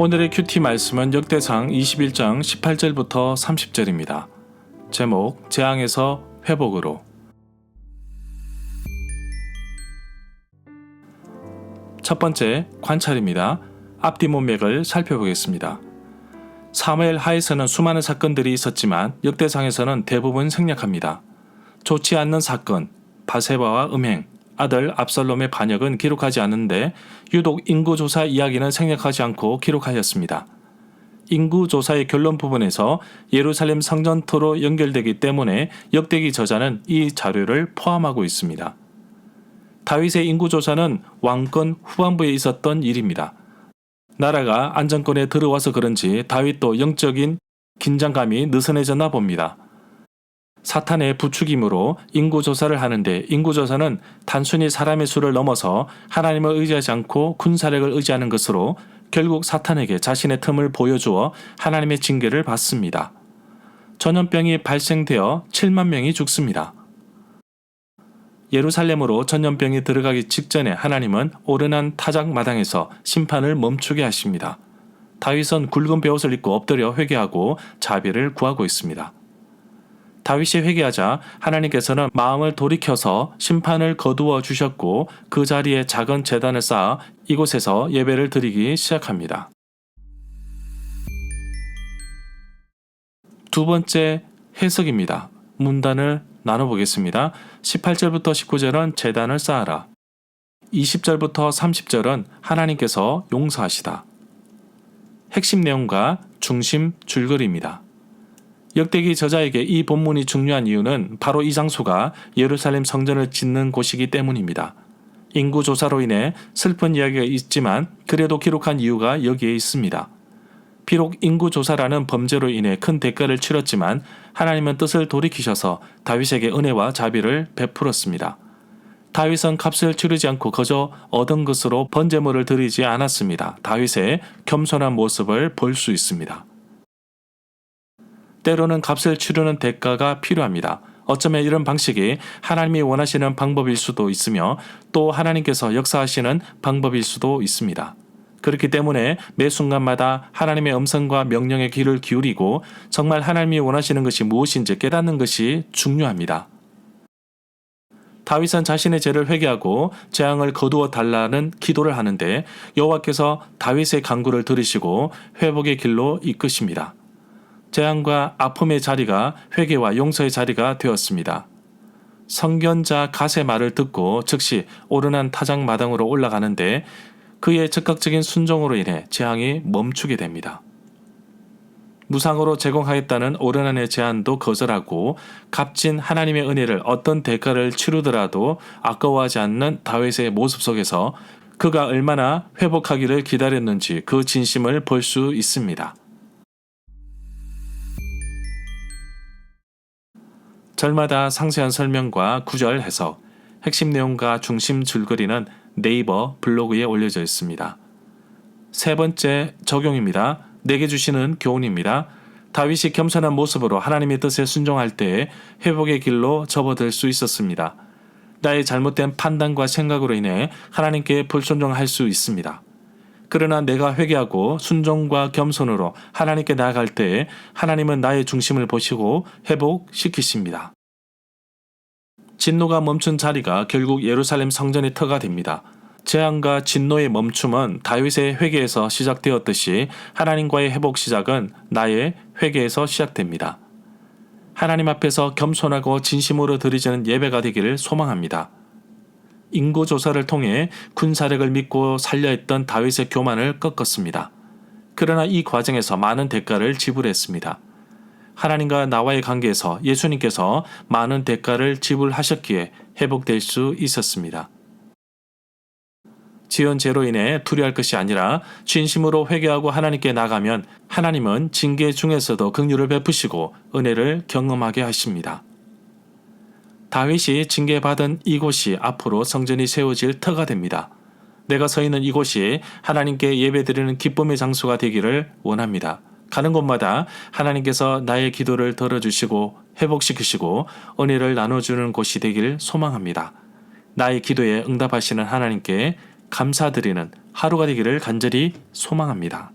오늘의 큐티 말씀은 역대상 21장 18절부터 30절입니다. 제목 재앙에서 회복으로 첫 번째 관찰입니다. 앞뒤 문맥을 살펴보겠습니다. 사무엘 하에서는 수많은 사건들이 있었지만 역대상에서는 대부분 생략합니다. 좋지 않는 사건, 바세바와 음행, 아들 압살롬의 반역은 기록하지 않는데 유독 인구조사 이야기는 생략하지 않고 기록하였습니다. 인구조사의 결론 부분에서 예루살렘 성전토로 연결되기 때문에 역대기 저자는 이 자료를 포함하고 있습니다. 다윗의 인구조사는 왕권 후반부에 있었던 일입니다. 나라가 안정권에 들어와서 그런지 다윗도 영적인 긴장감이 느슨해졌나 봅니다. 사탄의 부추김으로 인구조사를 하는데 인구조사는 단순히 사람의 수를 넘어서 하나님을 의지하지 않고 군사력을 의지하는 것으로 결국 사탄에게 자신의 틈을 보여주어 하나님의 징계를 받습니다. 전염병이 발생되어 7만 명이 죽습니다. 예루살렘으로 전염병이 들어가기 직전에 하나님은 오르난 타작 마당에서 심판을 멈추게 하십니다. 다윗은 굵은 베옷을 입고 엎드려 회개하고 자비를 구하고 있습니다. 다윗이 회개하자 하나님께서는 마음을 돌이켜서 심판을 거두어 주셨고 그 자리에 작은 재단을 쌓아 이곳에서 예배를 드리기 시작합니다. 두 번째 해석입니다. 문단을 나눠보겠습니다. 18절부터 19절은 재단을 쌓아라. 20절부터 30절은 하나님께서 용서하시다. 핵심 내용과 중심 줄거리입니다. 역대기 저자에게 이 본문이 중요한 이유는 바로 이 장소가 예루살렘 성전을 짓는 곳이기 때문입니다. 인구 조사로 인해 슬픈 이야기가 있지만 그래도 기록한 이유가 여기에 있습니다. 비록 인구 조사라는 범죄로 인해 큰 대가를 치렀지만 하나님은 뜻을 돌이키셔서 다윗에게 은혜와 자비를 베풀었습니다. 다윗은 값을 치르지 않고 거저 얻은 것으로 번제물을 드리지 않았습니다. 다윗의 겸손한 모습을 볼 수 있습니다. 때로는 값을 치르는 대가가 필요합니다. 어쩌면 이런 방식이 하나님이 원하시는 방법일 수도 있으며 또 하나님께서 역사하시는 방법일 수도 있습니다. 그렇기 때문에 매 순간마다 하나님의 음성과 명령에 귀를 기울이고 정말 하나님이 원하시는 것이 무엇인지 깨닫는 것이 중요합니다. 다윗은 자신의 죄를 회개하고 재앙을 거두어 달라는 기도를 하는데 여호와께서 다윗의 간구를 들으시고 회복의 길로 이끄십니다. 재앙과 아픔의 자리가 회개와 용서의 자리가 되었습니다. 성견자 갓의 말을 듣고 즉시 오르난 타작 마당으로 올라가는데 그의 즉각적인 순종으로 인해 재앙이 멈추게 됩니다. 무상으로 제공하겠다는 오르난의 제안도 거절하고 값진 하나님의 은혜를 어떤 대가를 치르더라도 아까워하지 않는 다윗의 모습 속에서 그가 얼마나 회복하기를 기다렸는지 그 진심을 볼 수 있습니다. 절마다 상세한 설명과 구절 해석, 핵심 내용과 중심 줄거리는 네이버 블로그에 올려져 있습니다. 세 번째 적용입니다. 내게 주시는 교훈입니다. 다윗이 겸손한 모습으로 하나님의 뜻에 순종할 때에 회복의 길로 접어들 수 있었습니다. 나의 잘못된 판단과 생각으로 인해 하나님께 불순종할 수 있습니다. 그러나 내가 회개하고 순종과 겸손으로 하나님께 나아갈 때에 하나님은 나의 중심을 보시고 회복시키십니다. 진노가 멈춘 자리가 결국 예루살렘 성전의 터가 됩니다. 재앙과 진노의 멈춤은 다윗의 회개에서 시작되었듯이 하나님과의 회복 시작은 나의 회개에서 시작됩니다. 하나님 앞에서 겸손하고 진심으로 드리지는 예배가 되기를 소망합니다. 인구 조사를 통해 군사력을 믿고 살려 했던 다윗의 교만을 꺾었습니다. 그러나 이 과정에서 많은 대가를 지불했습니다. 하나님과 나와의 관계에서 예수님께서 많은 대가를 지불하셨기에 회복될 수 있었습니다. 지은 죄로 인해 두려할 것이 아니라 진심으로 회개하고 하나님께 나가면 하나님은 징계 중에서도 긍휼을 베푸시고 은혜를 경험하게 하십니다. 다윗이 징계받은 이곳이 앞으로 성전이 세워질 터가 됩니다. 내가 서 있는 이곳이 하나님께 예배드리는 기쁨의 장소가 되기를 원합니다. 가는 곳마다 하나님께서 나의 기도를 들어주시고 회복시키시고 은혜를 나눠주는 곳이 되길 소망합니다. 나의 기도에 응답하시는 하나님께 감사드리는 하루가 되기를 간절히 소망합니다.